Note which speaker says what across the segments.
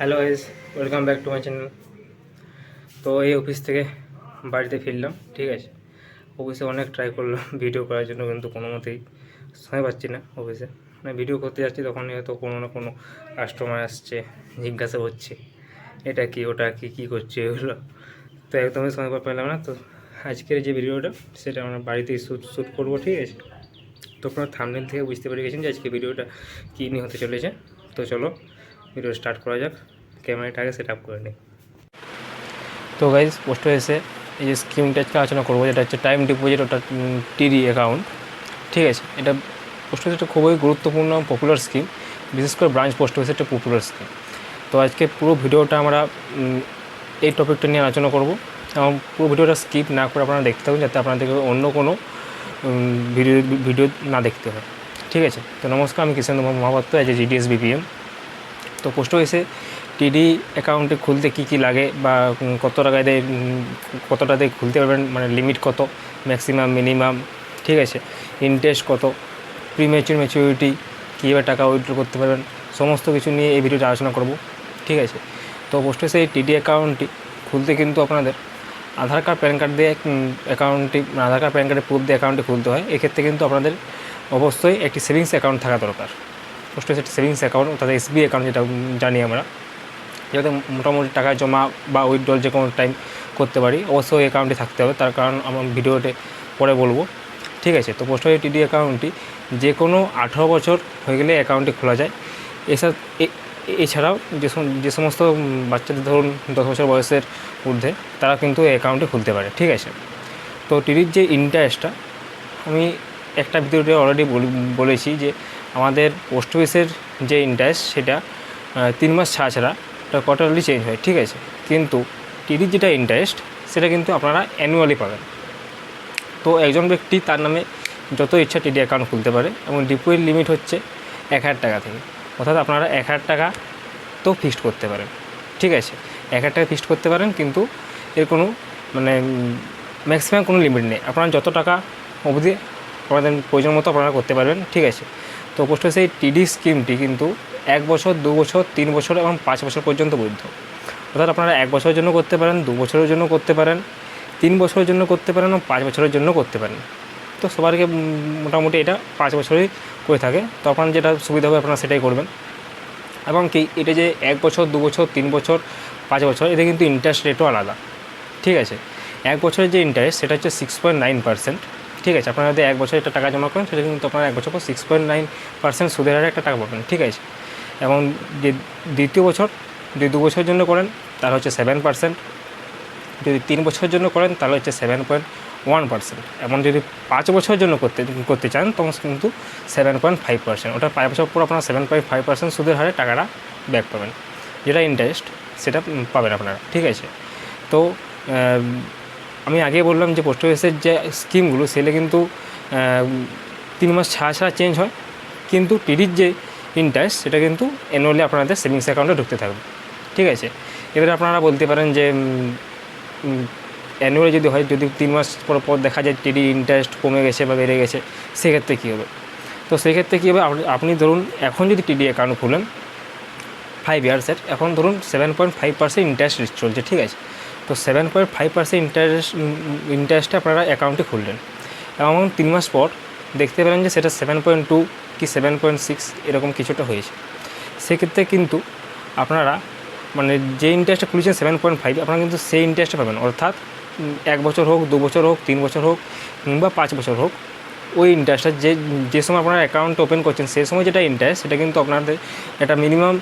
Speaker 1: Hello guys welcome back to my channel তো এই office থেকে বাড়িতে ফিরলাম, ঠিক আছে? অফিসে অনেক ট্রাই করলাম ভিডিও করার জন্য, কিন্তু কোনো মতেই সময় পাচ্ছি না অফিসে মানে ভিডিও করতে যাচ্ছি, তখনই হয়তো কোনো না কোনো কাস্টমার আসছে, জিজ্ঞাসা করছে, এটা কি, ওটা কি, কী করছে? এগুলো। তো একদমই সময় পেলাম না, তো আজকের যে ভিডিওটা সেটা আমরা বাড়িতেই শ্যুট শ্যুট করব, ঠিক আছে? তো আপনারা থামনেল থেকে বুঝতে পেরে গেছেন যে আজকে ভিডিওটা কী নিয়ে হতে চলেছে? তো চলো ভিডিও স্টার্ট করা যাক। ক্যামেরাটা আগে সেট আপ করে নিই তো গাইজ পোস্ট হয়েছে। এই যে স্কিমটা আজকে আলোচনা করব, যেটা হচ্ছে টাইম ডিপোজিট ওটা টিডি অ্যাকাউন্ট ঠিক আছে, এটা পোস্ট অফিস একটা খুবই গুরুত্বপূর্ণ পপুলার স্কিম বিশেষ করে ব্রাঞ্চ পোস্ট অফিস একটা পপুলার স্কিম তো আজকে পুরো ভিডিওটা আমরা এই টপিকটা নিয়ে আলোচনা করব। এবং পুরো ভিডিওটা স্কিপ না করে আপনারা দেখতে থাকুন, যাতে আপনাদেরকে অন্য কোনো ভিডিও ভিডিও না দেখতে হয়। ঠিক আছে, তো নমস্কার, আমি Kishendra Mahapatra as a GDS BPM তো পোস্ট অফিসে টিডি অ্যাকাউন্টে খুলতে কী কী লাগে বা কত টাকা দিয়ে খুলতে পারবেন? মানে লিমিট কত? ম্যাক্সিমাম মিনিমাম ঠিক আছে? ইন্টারেস্ট কত? প্রিমেচুর ম্যাচুরিটি কীভাবে টাকা উইথড্র করতে পারবেন? সমস্ত কিছু নিয়ে এই ভিডিওটা আলোচনা করব, ঠিক আছে? তো পোস্ট অফিসে এই টিডি অ্যাকাউন্টটি খুলতে কিন্তু আপনাদের আধার কার্ড, প্যান কার্ড দিয়ে অ্যাকাউন্টটি আধার কার্ড, প্যান কার্ডের প্রুফ দিয়ে অ্যাকাউন্টটি খুলতে হয়। এক্ষেত্রে কিন্তু আপনাদের অবশ্যই একটি সেভিংস অ্যাকাউন্ট থাকা দরকার। পোস্ট অফিসের সেভিংস অ্যাকাউন্ট অর্থাৎ এসবি অ্যাকাউন্ট যেটা জানি আমরা। যাতে মোটামুটি টাকা জমা বা উইথড্রল যে কোনো টাইম করতে পারি, অবশ্যই ওই অ্যাকাউন্টে থাকতে হবে। তার কারণ আমার ভিডিওতে পরে বলব। ঠিক আছে, তো পোস্ট অফিস টিডি অ্যাকাউন্টটি যে কোনো আঠারো বছর হয়ে গেলে অ্যাকাউন্টটি খোলা যায়। এছাড়া এছাড়াও যে যে সমস্ত বাচ্চাদের ধরুন দশ বছর বয়সের ঊর্ধ্বে, তারা কিন্তু অ্যাকাউন্টে খুলতে পারে। ঠিক আছে, তো টিডির যে ইন্টারেস্টটা আমি একটা ভিডিওতে অলরেডি বলেছি যে আমাদের পোস্ট অফিসের যে ইন্টারেস্ট সেটা তিন মাস ছাড়া ছাড়া কোয়ার্টারলি চেঞ্জ হয়, ঠিক আছে? কিন্তু টিডির যেটা ইন্টারেস্ট সেটা কিন্তু আপনারা অ্যানুয়ালি পাবেন। তো একজন ব্যক্তি তার নামে যত ইচ্ছা টিডি অ্যাকাউন্ট খুলতে পারে এবং ডিপোজিট লিমিট হচ্ছে এক হাজার টাকা থেকে। অর্থাৎ আপনারা এক হাজার টাকা তো ফিক্সড করতে পারেন, ঠিক আছে? এক হাজার টাকা ফিক্সড করতে পারেন, কিন্তু এর কোনো মানে ম্যাক্সিমাম কোনো লিমিট নেই। আপনারা যত টাকা অবধি আপনাদের প্রয়োজন মতো আপনারা করতে পারবেন, ঠিক আছে? তো পোস্ট অফিসে এই টিডি স্কিমটি কিন্তু এক বছর, দু বছর, তিন বছর এবং পাঁচ বছর পর্যন্ত বৈধ। অর্থাৎ আপনারা এক বছরের জন্য করতে পারেন, দু বছরের জন্য করতে পারেন, তিন বছরের জন্য করতে পারেন এবং পাঁচ বছরের জন্য করতে পারেন। তো সবারকে মোটামুটি এটা পাঁচ বছরই করে থাকে। তো আপনার যেটা সুবিধা হবে আপনারা সেটাই করবেন। এবং কি, এটা যে এক বছর, দু বছর, তিন বছর, পাঁচ বছর, এতে কিন্তু ইন্টারেস্ট রেটও আলাদা। ঠিক আছে? এক বছরের যে ইন্টারেস্ট সেটা হচ্ছে সিক্স পয়েন্ট নাইন পার্সেন্ট ঠিক আছে, আপনারা যদি এক বছর একটা টাকা জমা করেন, সেটা কিন্তু আপনারা এক বছর পর সিক্স পয়েন্ট নাইন পার্সেন্ট সুদের হারে একটা টাকা পাবেন, ঠিক আছে? এবং যে দ্বিতীয় বছর, যদি দু বছরের জন্য করেন, তাহলে হচ্ছে সেভেন পার্সেন্ট যদি তিন বছরের জন্য করেন, তাহলে হচ্ছে সেভেন পয়েন্ট ওয়ান পার্সেন্ট এবং যদি পাঁচ বছরের জন্য করতে করতে চান, তখন কিন্তু সেভেন পয়েন্ট ফাইভ পার্সেন্ট ওটা পাঁচ বছর পর আপনারা সেভেন পয়েন্ট ফাইভ পার্সেন্ট সুদের হারে টাকাটা ব্যাক পাবেন। যেটা ইন্টারেস্ট সেটা পাবেন আপনারা, ঠিক আছে? তো আমি আগে বললাম যে পোস্ট অফিসের যে স্কিমগুলো সেগুলো কিন্তু তিন মাস ছাড়া ছাড়া চেঞ্জ হয়। কিন্তু টিডির যে ইন্টারেস্ট সেটা কিন্তু অ্যানুয়ালি আপনাদের সেভিংস অ্যাকাউন্টে ঢুকতে থাকবে। ঠিক আছে? এবারে আপনারা বলতে পারেন যে অ্যানুয়ালি যদি হয়, যদি তিন মাস পর পর দেখা যায় টিডি ইন্টারেস্ট কমে গেছে বা বেড়ে গেছে, সেক্ষেত্রে কী হবে? তো সেক্ষেত্রে কী হবে? আপনি ধরুন, এখন যদি টিডি অ্যাকাউন্ট খুলেন ফাইভ ইয়ার্সের এখন ধরুন seven point five percent interest চলছে, ঠিক আছে? তো seven point five percent interest ইন্টারেস্টে আপনারা অ্যাকাউন্টে খুললেন। এবং তিন মাস পর দেখতে পেলেন যে সেটা সেভেন পয়েন্ট টু কি সেভেন পয়েন্ট সিক্স এরকম কিছুটা হয়েছে। সেক্ষেত্রে কিন্তু আপনারা মানে যে ইন্টারেস্টটা খুলেছেন সেভেন পয়েন্ট ফাইভ আপনারা কিন্তু সেই ইন্টারেস্টটা পাবেন। অর্থাৎ এক বছর হোক, দু বছর হোক, তিন বছর হোক, কিংবা পাঁচ বছর হোক, ওই ইন্টারেস্টটা যে যে সময় আপনারা অ্যাকাউন্ট ওপেন করছেন, সেই সময় যেটা ইন্টারেস্ট সেটা কিন্তু আপনাদের একটা মিনিমাম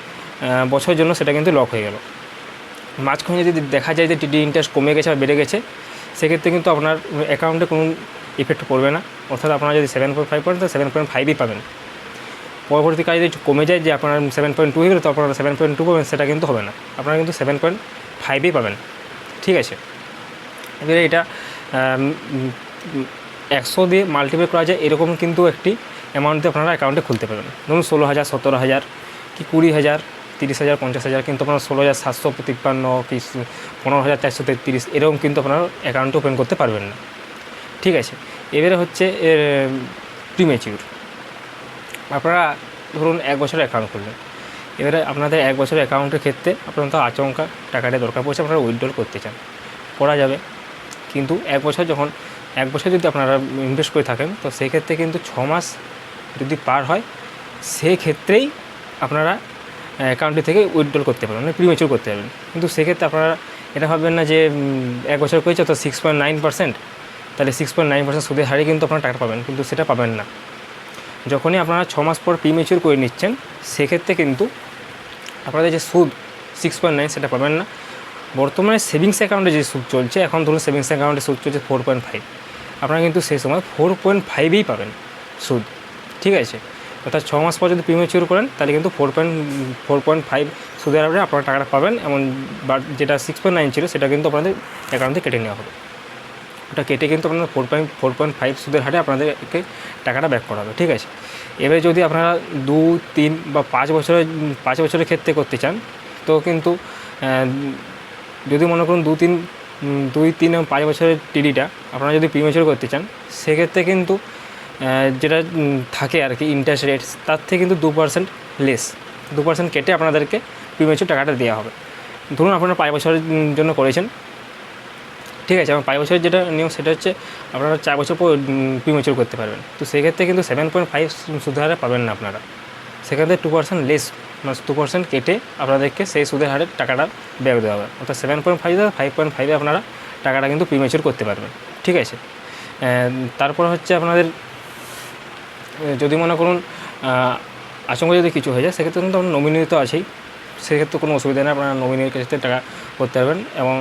Speaker 1: বছরের জন্য সেটা কিন্তু লক হয়ে গেল। মাঝখানে যদি দেখা যায় যে টিডি ইন্টারেস্ট কমে গেছে বা বেড়ে গেছে, সেক্ষেত্রে কিন্তু আপনার অ্যাকাউন্টে কোনো ইফেক্ট পড়বে না। অর্থাৎ আপনারা যদি সেভেন পয়েন্ট ফাইভ পারেন তো সেভেন পয়েন্ট ফাইভই পাবেন। পরবর্তীকালে যদি কমে যায় যে আপনার সেভেন পয়েন্ট টু হয়ে গেলে, তো আপনারা সেভেন পয়েন্ট টু পাবেন, সেটা কিন্তু হবে না। আপনারা কিন্তু সেভেন পয়েন্ট ফাইভই পাবেন। ঠিক আছে? এবারে এটা একশো দিয়ে মাল্টিপ্লাই করা যায়, এরকম কিন্তু একটি অ্যামাউন্ট আপনারা অ্যাকাউন্টে খুলতে পারবেন। ধরুন ষোলো হাজার, সতেরো হাজার, কি কুড়ি হাজার তিরিশ হাজার, পঞ্চাশ হাজার, কিন্তু আপনার ষোলো হাজার সাতশো তিপ্পান্ন কি পনেরো হাজার চারশো তেত্রিশ, এরকম কিন্তু আপনারা অ্যাকাউন্ট ওপেন করতে পারবেন না। ঠিক আছে? এবারে হচ্ছে এর প্রিমেচিউর আপনারা ধরুন এক বছরের অ্যাকাউন্ট খুললেন। এবারে আপনাদের এক বছরের অ্যাকাউন্টের ক্ষেত্রে আপনার তো আচমকা টাকাটা দরকার পড়ছে, আপনারা উইথড্রল করতে চান। করা যাবে। কিন্তু এক বছর যখন, এক বছর যদি আপনারা ইনভেস্ট করে থাকেন, তো সেই ক্ষেত্রে কিন্তু ছ মাস যদি পার হয় সেই ক্ষেত্রেই আপনারা অ্যাকাউন্টটি থেকে উইথড্রল করতে পারবেন মানে প্রিমেচুর করতে পারবেন। কিন্তু সেক্ষেত্রে আপনারা এটা ভাববেন না যে এক বছর করেছে তো সিক্স পয়েন্ট নাইন পার্সেন্ট তাহলে সিক্স পয়েন্ট নাইন পার্সেন্ট সুদের হারে কিন্তু আপনারা টাকা পাবেন, কিন্তু সেটা পাবেন না। যখনই আপনারা ছ মাস পর প্রিমেচুর করে নিচ্ছেন, সেক্ষেত্রে কিন্তু আপনাদের যে সুদ সিক্স পয়েন্ট নাইন সেটা পাবেন না। বর্তমানে সেভিংস অ্যাকাউন্টে যে সুদ চলছে, এখন ধরুন সেভিংস অ্যাকাউন্টে সুদ চলছে ফোর পয়েন্ট ফাইভ আপনারা কিন্তু সেই সময় ফোর পয়েন্ট ফাইভেই পাবেন সুদ, ঠিক আছে? অর্থাৎ ছ মাস পর যদি প্রিমেচিওর করেন, তাহলে কিন্তু four point four point five সুদের হারে আপনারা টাকাটা পাবেন। এমন বাট যেটা সিক্স পয়েন্ট নাইন ছিল, সেটা কিন্তু আপনাদের অ্যাকাউন্টে কেটে নেওয়া হবে। ওটা কেটে কিন্তু আপনাদের four point four point five সুদের হারে আপনাদেরকে টাকাটা ব্যাক করা হবে, ঠিক আছে? এবারে যদি আপনারা দু, তিন বা পাঁচ বছরের পাঁচ বছরের ক্ষেত্রে করতে চান, তো কিন্তু যদি মনে করুন দু, তিন দুই, তিন এবং পাঁচ বছরের টিডিটা আপনারা যদি প্রিমেচুর করতে চান, সেক্ষেত্রে কিন্তু যেটা থাকে আর কি ইন্টারেস্ট রেট তার থেকে কিন্তু দু পার্সেন্ট লেস দু পার্সেন্ট কেটে আপনাদেরকে প্রিমেচুর টাকাটা দেওয়া হবে। ধরুন আপনারা পাঁচ বছরের জন্য করেছেন। ঠিক আছে, এবং পাঁচ বছরের যেটা নিয়ম, সেটা হচ্ছে আপনারা চার বছর পর প্রিমেচুর করতে পারবেন। তো সেক্ষেত্রে কিন্তু সেভেন পয়েন্ট ফাইভ সুদের হারে পাবেন না আপনারা। সেক্ষেত্রে টু পার্সেন্ট লেস মানে টু পার্সেন্ট কেটে আপনাদেরকে সেই সুদের হারে টাকাটা ব্যাক দেওয়া হবে। অর্থাৎ seven point five five point ফাইভে আপনারা টাকাটা কিন্তু প্রিমেচুর করতে পারবেন। ঠিক আছে? তারপর হচ্ছে আপনাদের যদি মনে করুন আচমকা যদি কিছু হয়ে যায়, সেক্ষেত্রে কিন্তু আপনার নমিনি তো আছেই। সেক্ষেত্রে কোনো অসুবিধা নেই, আপনারা নমিনির কাছে টাকা করতে পারবেন এবং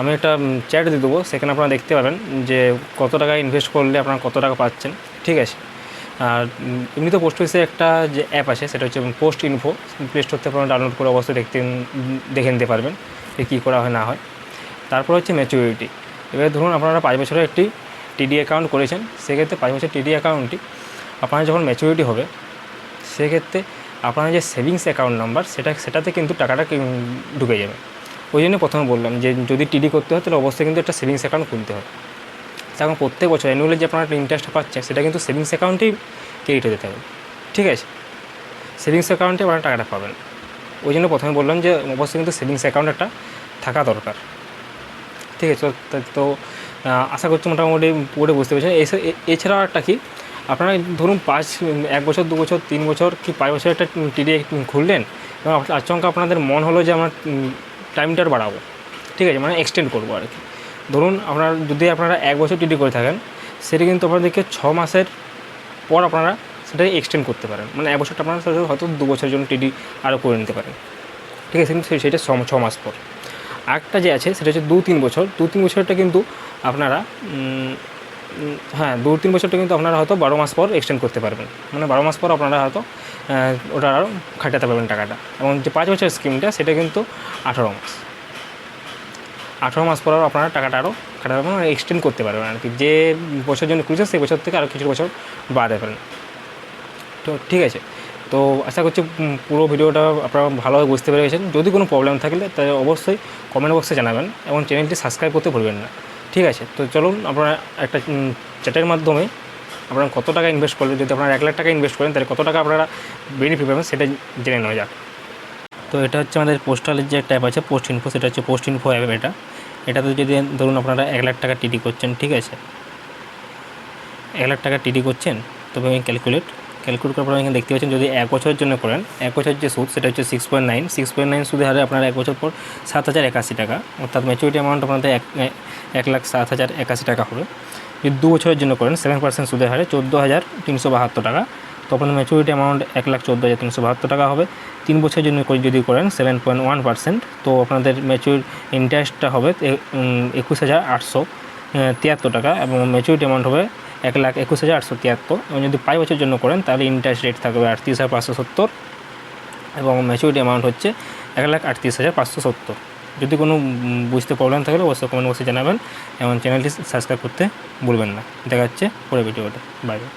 Speaker 1: আমি একটা চ্যাট দিয়ে দেবো, সেখানে আপনারা দেখতে পাবেন যে কত টাকা ইনভেস্ট করলে আপনারা কত টাকা পাচ্ছেন, ঠিক আছে? আর এমনিতে পোস্ট অফিসে একটা যে অ্যাপ আছে, সেটা হচ্ছে পোস্ট ইনফো প্লে স্টোর থেকে আপনারা ডাউনলোড করে অবশ্যই দেখতে দেখে নিতে পারবেন যে কী করা হয়, না হয়। তারপর হচ্ছে ম্যাচুরিটি এবার ধরুন, আপনারা পাঁচ বছরের একটি টিডি অ্যাকাউন্ট করেছেন, সেক্ষেত্রে পাঁচ বছর টিডি অ্যাকাউন্টটি আপনার যখন ম্যাচুরিটি হবে, সেক্ষেত্রে আপনার যে সেভিংস অ্যাকাউন্ট নাম্বার সেটা, সেটাতে কিন্তু টাকাটা ঢুকে যাবে। ওই জন্য প্রথমে বললাম যে, যদি টিডি করতে হয়, তাহলে অবশ্যই কিন্তু একটা সেভিংস অ্যাকাউন্ট খুলতে হবে। এখন প্রত্যেক বছর অ্যানুয়ালি যে আপনারা ইন্টারেস্ট পাচ্ছেন সেটা কিন্তু সেভিংস অ্যাকাউন্টেই ক্রেডিট হতে হবে ঠিক আছে? সেভিংস অ্যাকাউন্টে আপনারা টাকাটা পাবেন। ওই জন্য প্রথমে বললাম যে, অবশ্যই কিন্তু সেভিংস অ্যাকাউন্ট একটা থাকা দরকার। ঠিক আছে? তো- আশা করছি মোটামুটি পুরো বুঝতে পেরেছেন। এছাড়াও একটা কি আপনারা ধরুন পাঁচ, এক বছর, দু বছর, তিন বছর কি পাঁচ বছর একটা টিডি খুললেন এবং আচমকা আপনাদের মন হলো যে আমরা টাইমটা বাড়াবো। ঠিক আছে মানে এক্সটেন্ড করব আর কি। ধরুন আপনার, যদি আপনারা এক বছর টিডি করে থাকেন, সেটা কিন্তু আপনাদেরকে ছ মাসের পর আপনারা সেটাকে এক্সটেন্ড করতে পারেন। মানে এক বছরটা আপনারা হয়তো দু বছরের জন্য টিডি আরও করে নিতে পারেন। ঠিক আছে, কিন্তু সেটা ছ মাস পর। আরেকটা যে আছে, সেটা হচ্ছে দু, তিন বছর। দু, তিন বছরটা কিন্তু আপনারা হ্যাঁ দু তিন বছরটা কিন্তু আপনারা হয়তো বারো মাস পর এক্সটেন্ড করতে পারবেন। মানে বারো মাস পর আপনারা হয়তো ওটা আরও খাটাতে পারবেন টাকাটা। এবং যে পাঁচ বছরের স্কিমটা সেটা কিন্তু আঠারো মাস। আঠারো মাস পর আপনারা টাকাটা আরও খাটাতে পারবেন এক্সটেন্ড করতে পারবেন আর কি। যে বছর জন্য খুঁজছেন সেই বছর থেকে আরও কিছু বছর বাড়াতে পারেন তো ঠিক আছে। তো আশা করছি পুরো ভিডিওটা আপনারা ভালোভাবে বুঝতে পেরে গেছেন। যদি কোনো প্রবলেম থাকলে তাহলে অবশ্যই কমেন্ট বক্সে জানাবেন এবং চ্যানেলটি সাবস্ক্রাইব করতে ভুলবেন না। ঠিক আছে, তো চলুন আপনারা একটা চ্যাটের মাধ্যমে আপনারা কত টাকা ইনভেস্ট করলে যদি আপনারা এক লাখ টাকা ইনভেস্ট করেন, তাহলে কত টাকা আপনারা বেনিফিট পাবেন সেটা জেনে নেওয়া যাক। তো এটা হচ্ছে আমাদের পোস্টালের যে একটা অ্যাপ আছে পোস্ট ইনফো সেটা হচ্ছে পোস্ট ইনফো অ্যাপ এটা। এটাতে যদি ধরুন আপনারা এক লাখ টাকা টিডি করছেন, ঠিক আছে? এক লাখ টাকা টিডি করছেন, তবে আমি ক্যালকুলেট ক্যালকুলেট করার পর এখানে দেখতে পাচ্ছেন যদি এক বছরের জন্য করেন, এক বছরের যে সুদ, সেটা হচ্ছে six point nine six point nine সুদের হারে আপনার এক বছর পর সাত হাজার একাশি টাকা, অর্থাৎ ম্যাচুরিটি অ্যামাউন্ট আপনাদের এক এক লাখ সাত হাজার একাশি টাকা হবে। যদি দু বছরের জন্য করেন সেভেন পার্সেন্ট সুদের হারে চোদ্দ হাজার তিনশো বাহাত্তর টাকা, তো আপনার ম্যাচুরিটি অ্যামাউন্ট এক লাখ চোদ্দ হাজার তিনশো বাহাত্তর টাকা হবে। তিন বছরের জন্য যদি করেন সেভেন পয়েন্ট ওয়ান পার্সেন্ট তো আপনাদের ম্যাচুর ইন্টারেস্টটা হবে একুশ হাজার আটশো। তিয়াত্তর টাকা এবং ম্যাচুরিটি অ্যামাউন্ট হবে এক লাখ একুশ হাজার আটশো তিয়াত্তর। এবং যদি পাঁচ বছরের জন্য করেন, তাহলে ইন্টারেস্ট রেট থাকবে আটত্রিশ হাজার পাঁচশো সত্তর এবং ম্যাচুরিটি অ্যামাউন্ট হচ্ছে এক লাখ আটত্রিশ হাজার পাঁচশো সত্তর। যদি কোনো বুঝতে প্রবলেম থাকলে অবশ্যই কমেন্ট বক্সে জানাবেন এবং চ্যানেলটি সাবস্ক্রাইব করতে ভুলবেন না। দেখা যাচ্ছে পরে ভিডিওটা বাই বাই